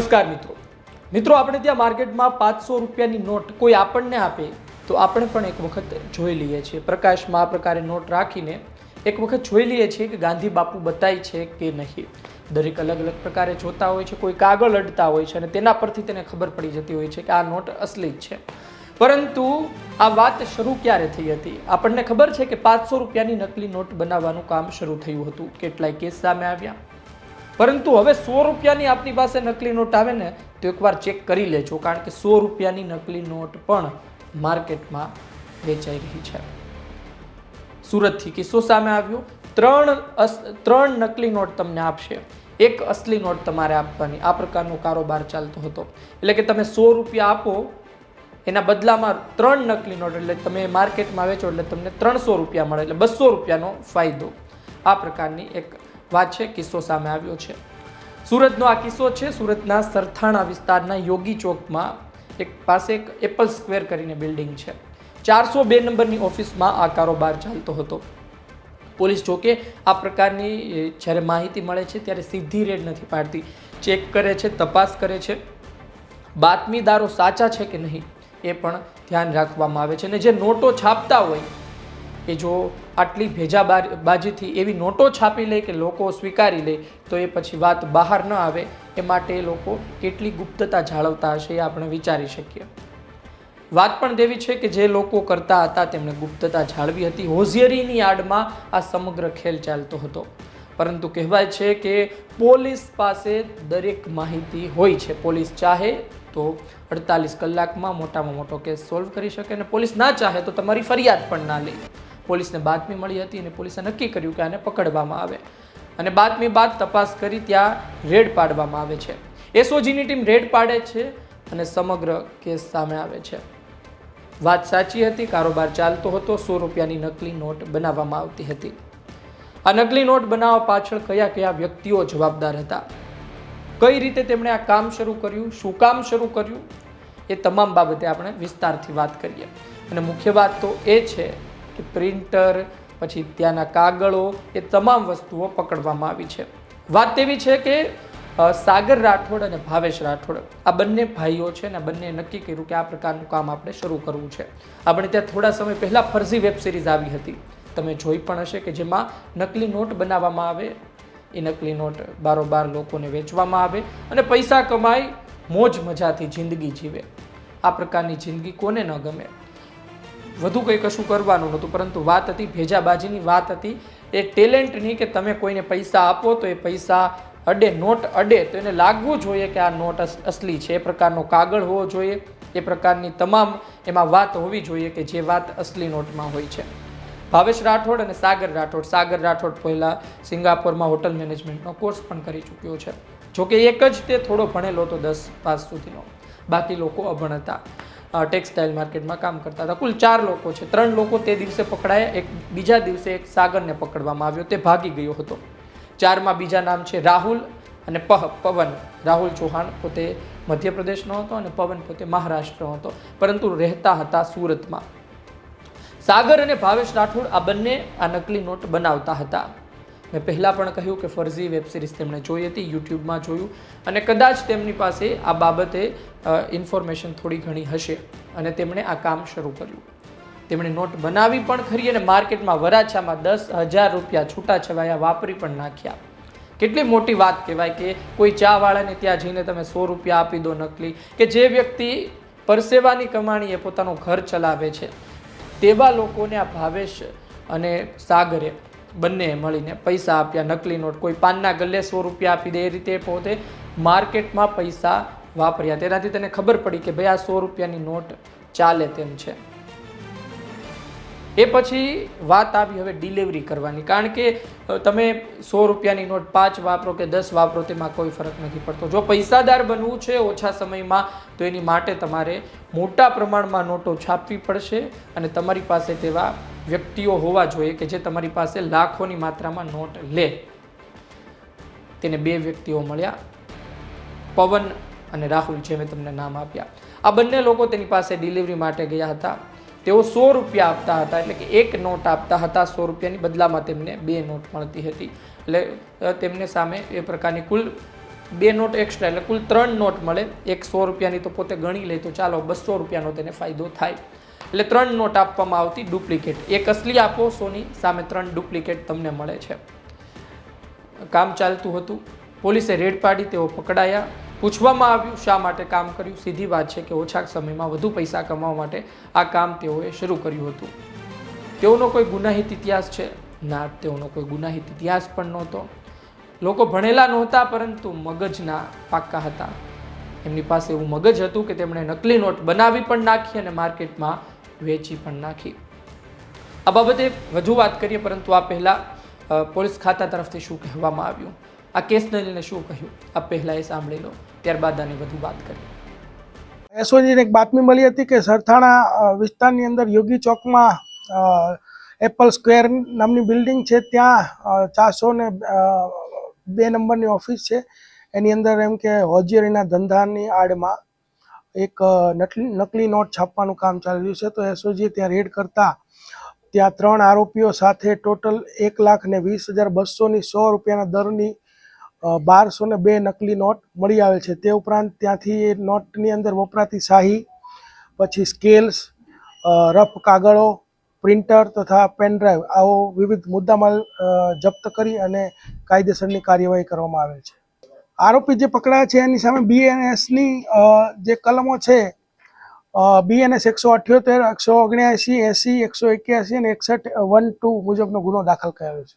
નમસ્કાર મિત્રો. મિત્રો, આપણે ત્યાં માર્કેટમાં પાંચસો રૂપિયાની નોટ કોઈ આપણને આપે તો આપણે પણ એક વખત જોઈ લઈએ છીએ. પ્રકાશમાં આ પ્રકારે નોટ રાખીને એક વખત જોઈ લઈએ છીએ કે ગાંધી બાપુ બતાય છે કે નહીં. દરેક અલગ અલગ પ્રકારે જોતા હોય છે, કોઈ કાગળ અડતા હોય છે અને તેના પરથી તેને ખબર પડી જતી હોય છે કે આ નોટ અસલી જ છે. પરંતુ આ વાત શરૂ ક્યારે થઈ હતી? આપણને ખબર છે કે પાંચસો રૂપિયાની નકલી નોટ બનાવવાનું કામ શરૂ થયું હતું. કેટલાય કેસ સામે આવ્યા. પરંતુ હવે સો રૂપિયાની આપની પાસે નકલી નોટ આવે ને, તો એકવાર ચેક કરી લેજો, કારણ કે સો રૂપિયાની નકલી નોટ પણ માર્કેટમાં વેચાઈ રહી છે. સુરતથી કિસ્સો સામે આવ્યો. ત્રણ ત્રણ નકલી નોટ તમને આપશે. એક અસલી નોટ તમારે આપવાની. આ પ્રકારનો કારોબાર ચાલતો હતો. એટલે કે તમે સો રૂપિયા આપો, એના બદલામાં ત્રણ નકલી નોટ, એટલે તમે માર્કેટમાં વેચો એટલે તમને ત્રણસો રૂપિયા મળે, એટલે બસો રૂપિયાનો ફાયદો. આ પ્રકારની એક વાત છે, કિસ્સો સામે આવ્યો છે. સુરતનો આ કિસ્સો છે, સુરતના સરથાણા વિસ્તારના યોગી ચોકમાં એક પાસે એક એપલ સ્ક્વેર કરીને બિલ્ડિંગ છે. ચારસો બે નંબરની ઓફિસમાં આ કારોબાર ચાલતો હતો. પોલીસ જોકે આ પ્રકારની જ્યારે માહિતી મળે છે, ત્યારે સીધી રેડ નથી પાડતી. ચેક કરે છે, તપાસ કરે છે. બાતમીદારો સાચા છે કે નહીં, એ પણ ધ્યાન રાખવામાં આવે છે. અને જે નોટો છાપતા હોય કે જો આટલી ભેજા બાજીથી એવી નોટો છાપી લે કે લોકો સ્વીકારી લે, તો એ પછી વાત બહાર ન આવે. એ માટે એ લોકો કેટલી ગુપ્તતા જાળવતા હશે એ આપણે વિચારી શકીએ. વાત પણ તેવી છે કે જે લોકો કરતા હતા તેમણે ગુપ્તતા જાળવી હતી. હોઝિયરીની આડમાં આ સમગ્ર ખેલ ચાલતો હતો. પરંતુ કહેવાય છે કે પોલીસ પાસે દરેક માહિતી હોય છે. પોલીસ ચાહે તો અડતાલીસ કલાકમાં મોટામાં મોટો કેસ સોલ્વ કરી શકે અને પોલીસ ના ચાહે તો તમારી ફરિયાદ પણ ના લે. પોલીસને બાતમી મળી હતી અને પોલીસે નક્કી કર્યું કે આને પકડવામાં આવે. અને બાતમી બાદ તપાસ કરી ત્યાં રેડ પાડવામાં આવે છે. એસઓજીની ટીમ રેડ પાડે છે અને સમગ્ર કેસ સામે આવે છે. વાત સાચી હતી, કારોબાર ચાલતો હતો, સો રૂપિયાની નકલી નોટ બનાવવામાં આવતી હતી. આ નકલી નોટ બનાવવા પાછળ કયા કયા વ્યક્તિઓ જવાબદાર હતા? કઈ રીતે તેમણે આ કામ શરૂ કર્યું? શું કામ શરૂ કર્યું? એ તમામ બાબતે આપણે વિસ્તારથી વાત કરીએ. અને મુખ્ય વાત તો એ છે પ્રિન્ટર, પછી ત્યાંના કાગળો, એ તમામ વસ્તુઓ પકડવામાં આવી છે. વાત તેવી છે કે સાગર રાઠોડ અને ભાવેશ રાઠોડ, આ બંને ભાઈઓ છે ને બંને નક્કી કર્યું કે આ પ્રકારનું કામ આપણે શરૂ કરવું છે. આપણે ત્યાં થોડા સમય પહેલાં ફરજી વેબ સિરીઝ આવી હતી. તમે જોઈ પણ હશે કે જેમાં નકલી નોટ બનાવવામાં આવે, એ નકલી નોટ બારોબાર લોકોને વેચવામાં આવે અને પૈસા કમાઈ મોજ મજાથી જિંદગી જીવે. આ પ્રકારની જિંદગી કોને ન ગમે? વધુ કંઈ કશું કરવાનું નહોતું, પરંતુ વાત હતી ભેજાબાજીની, વાત હતી એ ટેલેન્ટની કે તમે કોઈને પૈસા આપો તો એ પૈસા અડે, નોટ અડે, તો એને લાગવું જોઈએ કે આ નોટ અસ- અસલી છે, એ પ્રકારનો કાગળ હોવો જોઈએ, એ પ્રકારની તમામ એમાં વાત હોવી જોઈએ કે જે વાત અસલી નોટમાં હોય છે. ભાવેશ રાઠોડ અને સાગર રાઠોડ સાગર રાઠોડ પહેલાં સિંગાપોરમાં હોટલ મેનેજમેન્ટનો કોર્સ પણ કરી ચૂક્યો છે. જોકે એક જ તે થોડો ભણેલો હતો દસ પાસ સુધીનો. બાકી લોકો અભણ હતા. ટેક્સટાઇલ માર્કેટમાં કામ કરતા હતા. કુલ ચાર લોકો છે. ત્રણ લોકો તે દિવસે પકડાયા, એક બીજા દિવસે એક સાગરને પકડવામાં આવ્યો. તે ભાગી ગયો હતો. ચારમાં બીજા નામ છે રાહુલ અને પહ પવન. રાહુલ ચૌહાણ પોતે મધ્યપ્રદેશનો હતો અને પવન પોતે મહારાષ્ટ્રનો હતો. પરંતુ રહેતા હતા સુરતમાં. સાગર અને ભાવેશ રાઠોડ આ બંને આ નકલી નોટ બનાવતા હતા. મેં પહેલાં પણ કહ્યું કે ફરજી વેબ સિરીઝ તેમણે જોઈ હતી, યુટ્યુબમાં જોયું અને કદાચ તેમની પાસે આ બાબતે ઇન્ફોર્મેશન થોડી ઘણી હશે અને તેમણે આ કામ શરૂ કર્યું. તેમણે નોટ બનાવી પણ ખરી અને માર્કેટમાં વરાછામાં દસ હજાર રૂપિયા છૂટાછવાયા વાપરી પણ નાખ્યા. કેટલી મોટી વાત કહેવાય કે કોઈ ચાવાળાને ત્યાં જઈને તમે સો રૂપિયા આપી દો નકલી કે જે વ્યક્તિ પરસેવાની કમાણીએ પોતાનું ઘર ચલાવે છે. તેવા લોકોને આ ભાવેશ અને સાગરે બંને મળીને પૈસા આપ્યા. નકલી નોટ, કોઈ પાનના ગલ્લે સો રૂપિયા આપી દે, એ રીતે પોતે માર્કેટમાં પૈસા વાપર્યા. તેનાથી તેને ખબર પડી કે ભાઈ આ સો રૂપિયાની નોટ ચાલે તેમ છે. એ પછી વાત આવી હવે ડિલિવરી કરવાની. કારણ કે તમે સો રૂપિયાની નોટ પાંચ વાપરો કે દસ વાપરો તેમાં કોઈ ફરક નથી પડતો. જો પૈસાદાર બનવું છે ઓછા સમયમાં, તો એની માટે તમારે મોટા પ્રમાણમાં નોટો છાપવી પડશે અને તમારી પાસે તેવા વ્યક્તિઓ હોવા જોઈએ કે જે તમારી પાસે લાખોની માત્રામાં નોટ લે. તેને બે વ્યક્તિઓ મળ્યા, પવન અને રાહુલ, જે મેં તમને નામ આપ્યા. આ બંને લોકો તેની પાસે ડિલિવરી માટે ગયા હતા. તેઓ સો રૂપિયા આપતા હતા, એટલે કે એક નોટ આપતા હતા સો રૂપિયાની બદલામાં તેમને બે નોટ મળતી હતી. એટલે તેમને સામે એ પ્રકારની કુલ બે નોટ એક્સ્ટ્રા એટલે કુલ ત્રણ નોટ મળે. એક સો રૂપિયાની તો પોતે ગણી લે, તો ચાલો બસો રૂપિયાનો તેને ફાયદો થાય. એટલે ત્રણ નોટ આપવામાં આવતી ડુપ્લિકેટ. એક અસલી આપો, સોની સામે ત્રણ ડુપ્લિકેટ તમને મળે છે. કામ ચાલતું હતું. પોલીસે રેડ પાડી તેઓ પકડાયા. પૂછવામાં આવ્યું શા માટે કામ કર્યું? સીધી વાત છે કે ઓછા સમયમાં વધુ પૈસા કમાવા માટે આ કામ તેઓએ શરૂ કર્યું હતું. તેઓનો કોઈ ગુનાહિત ઇતિહાસ છે? ના, તેઓનો કોઈ ગુનાહિત ઇતિહાસ પણ નહોતો. લોકો ભણેલા નહોતા, પરંતુ મગજના પાક્કા હતા. એમની પાસે એવું મગજ હતું કે તેમણે નકલી નોટ બનાવી પણ નાખી અને માર્કેટમાં વેચી પણ નાખી. આ બાબતે વધુ વાત કરીએ, પરંતુ આ પહેલાં પોલીસ ખાતા તરફથી શું કહેવામાં આવ્યું? આ કેસને લઈને શું કહ્યું? આ પહેલાં એ સાંભળી લો, ત્યારબાદ આની વધુ વાત કરીએ. એસઓજીને એક બાતમી મળી હતી કે સરથાણા વિસ્તારની અંદર યોગી ચોકમાં એપલ સ્ક્વેર નામની બિલ્ડિંગ છે. ત્યાં ચારસો ને બે નંબરની ઓફિસ છે. એની અંદર એમ કે હોજીરીના ધંધાની આડમાં એક નકલી નકલી નોટ છાપવાનું કામ ચાલી રહ્યું છે. તો એસઓજીએ ત્યાં રેડ કરતા ત્યાં ત્રણ આરોપીઓ સાથે ટોટલ એક લાખ ને વીસ હજાર બસોની સો રૂપિયાના દરની બારસો ને બે નકલી નોટ મળી આવે છે. તે ઉપરાંત ત્યાંથી એ નોટની અંદર વપરાતી શાહી, પછી સ્કેલ્સ રફ કાગળો, પ્રિન્ટર તથા પેનડ્રાઈવ આવો વિવિધ મુદ્દામાલ જપ્ત કરી અને કાયદેસરની કાર્યવાહી કરવામાં આવેલ છે. આરોપી જે પકડાયા છે એની સામે બીએનએસની જે કલમો છે બીએનએસ એકસો અઠ્યોતેર, એકસો ઓગણ્યાસી, એસી, એકસો એક્યાસી અને એકસઠ વન ટુ મુજબનો ગુનો દાખલ કરાયો છે.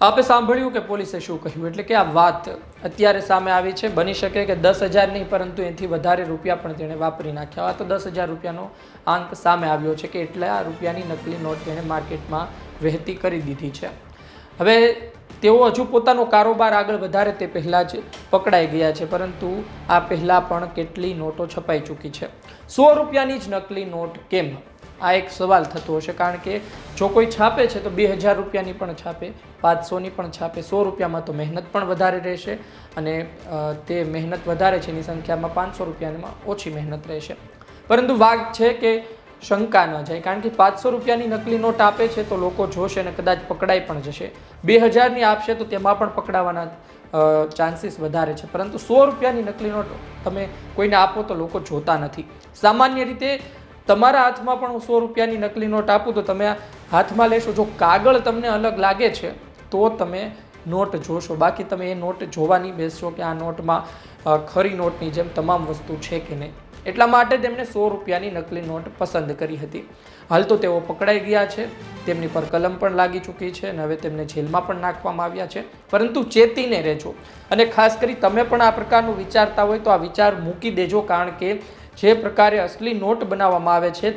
આપે સાંભળ્યું કે પોલીસે શું કહ્યું? એટલે કે આ વાત અત્યારે સામે આવી છે. બની શકે કે દસ હજાર નહીં, પરંતુ એનાથી વધારે રૂપિયા પણ તેણે વાપરી નાખ્યા. આ તો દસ હજાર રૂપિયાનો આંક સામે આવ્યો છે કે એટલા રૂપિયાની નકલી નોટ તેણે માર્કેટમાં વહેતી કરી દીધી છે. હવે તેઓ હજુ પોતાનો કારોબાર આગળ વધારે તે પહેલાં જ પકડાઈ ગયા છે, પરંતુ આ પહેલાં પણ કેટલી નોટો છપાઈ ચૂકી છે. સો રૂપિયાની જ નકલી નોટ કેમ? આ એક સવાલ થતો હશે, કારણ કે જો કોઈ છાપે છે, તો બે હજાર રૂપિયાની પણ છાપે, પાંચસોની પણ છાપે, સો રૂપિયામાં તો મહેનત પણ વધારે રહેશે અને તે મહેનત વધારે છે, એની સંખ્યામાં પાંચસો રૂપિયામાં ઓછી મહેનત રહેશે. પરંતુ વાઘ છે કે શંકા ન જાય, કારણ કે પાંચસો રૂપિયાની નકલી નોટ આપે છે, તો લોકો જોશે અને કદાચ પકડાઈ પણ જશે. બે હજારની આપશે, તો તેમાં પણ પકડાવાના ચાન્સીસ વધારે છે. પરંતુ સો રૂપિયાની નકલી નોટ તમે કોઈને આપો, તો લોકો જોતા નથી. સામાન્ય રીતે તમારા હાથમાં પણ હું સો રૂપિયાની નકલી નોટ આપું તો તમે હાથમાં લેશો. જો કાગળ તમને અલગ લાગે છે, તો તમે નોટ જોશો. બાકી તમે એ નોટ જોવાની બેસશો કે આ નોટમાં ખરી નોટની જેમ તમામ વસ્તુ છે કે નહીં. એટલા માટે તેમણે સો રૂપિયાની નકલી નોટ પસંદ કરી હતી. હાલ તો તેઓ પકડાઈ ગયા છે. તેમની પર કલમ પણ લાગી ચૂકી છે અને હવે તેમને જેલમાં પણ નાખવામાં આવ્યા છે. પરંતુ ચેતીને રહેજો. અને ખાસ કરી તમે પણ આ પ્રકારનું વિચારતા હોય તો આ વિચાર મૂકી દેજો, કારણ કે જે પ્રકારે અસલી નોટ બનાવવામાં આવે છે,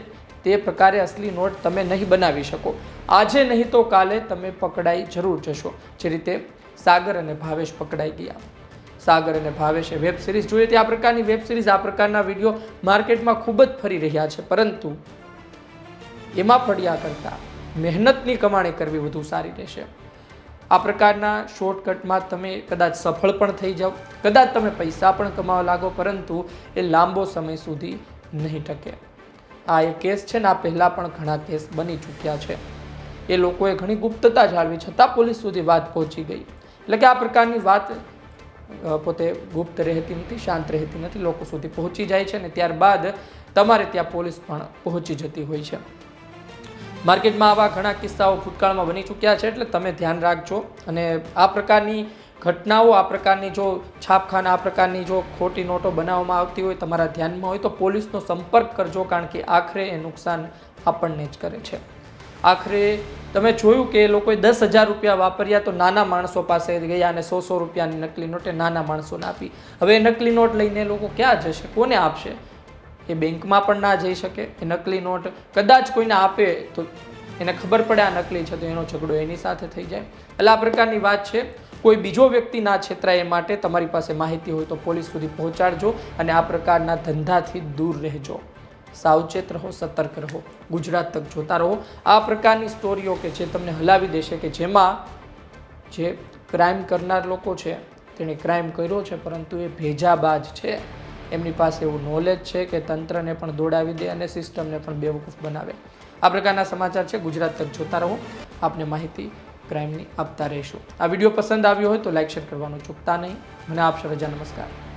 તે પ્રકારે અસલી નોટ તમે નહીં બનાવી શકો. આજે નહીં તો કાલે તમે પકડાઈ જરૂર જશો. જે રીતે સાગર અને ભાવેશ પકડાઈ ગયા. સાગર અને ભાવેશે વેબ સિરીઝ જોઈએ તે આ પ્રકારની વેબ સિરીઝ, આ પ્રકારના વીડિયો માર્કેટમાં ખૂબ જ ફરી રહ્યા છે. પરંતુ એમાં પડ્યા કરતાં મહેનતની કમાણી કરવી વધુ સારી રહેશે. આ પ્રકારના શોર્ટકટમાં તમે કદાચ સફળ પણ થઈ જાઓ, કદાચ તમે પૈસા પણ કમાવા લાગો, પરંતુ એ લાંબો સમય સુધી નહીં ટકે. આ એ કેસ છે ને, આ પહેલાં પણ ઘણા કેસ બની ચૂક્યા છે. એ લોકોએ ઘણી ગુપ્તતા જાળવી, છતાં પોલીસ સુધી વાત પહોંચી ગઈ. એટલે કે આ પ્રકારની વાત પોતે ગુપ્ત રહેતી નથી, શાંત રહેતી નથી, લોકો સુધી પહોંચી જાય છે અને ત્યારબાદ તમારે ત્યાં પોલીસ પણ પહોંચી જતી હોય છે. માર્કેટમાં આવા ઘણા કિસ્સાઓ ભૂતકાળમાં બની ચૂક્યા છે, એટલે તમે ધ્યાન રાખજો. અને આ પ્રકારની ઘટનાઓ, આ પ્રકારની જો છાપખાના, આ પ્રકારની જો ખોટી નોટો બનાવવામાં આવતી હોય તમારા ધ્યાનમાં હોય તો પોલીસનો સંપર્ક કરજો, કારણ કે આખરે એ નુકસાન આપણને જ કરે છે. આખરે તમે જોયું કે એ લોકોએ દસ હજાર રૂપિયા વાપર્યા તો નાના માણસો પાસે ગયા અને સો સો રૂપિયાની નકલી નોટે નાના માણસોને આપી. હવે એ નકલી નોટ લઈને એ લોકો ક્યાં જશે? કોને આપશે? એ બેંકમાં પણ ના જઈ શકે, એ નકલી નોટ કદાચ કોઈને આપે તો એને ખબર પડે આ નકલી છે તો એનો ઝઘડો એની સાથે થઈ જાય. એટલે આ પ્રકારની વાત છે. કોઈ બીજો વ્યક્તિ ના છેતરાય એ માટે તમારી પાસે માહિતી હોય તો પોલીસ સુધી પહોંચાડજો અને આ પ્રકારના ધંધાથી દૂર રહેજો. સાવચેત રહો, સતર્ક રહો, ગુજરાત તક જોતા રહો. આ પ્રકારની સ્ટોરીઓ કે જે તમને હલાવી દેશે કે જેમાં જે ક્રાઇમ કરનાર લોકો છે, તેણે ક્રાઇમ કર્યો છે, પરંતુ એ ભેજાબાજ છે. એમની પાસે એવું નોલેજ છે કે તંત્રને પણ દોડાવી દે અને સિસ્ટમને પણ બેવકૂફ બનાવે. આ પ્રકારના સમાચાર છે. ગુજરાત તક જોતા રહો. આપને માહિતી ક્રાઇમની આપતા રહીશું. આ વીડિયો પસંદ આવ્યો હોય તો લાઇક શેર કરવાનું ચૂકતા નહીં. મને આપશો રજા. નમસ્કાર.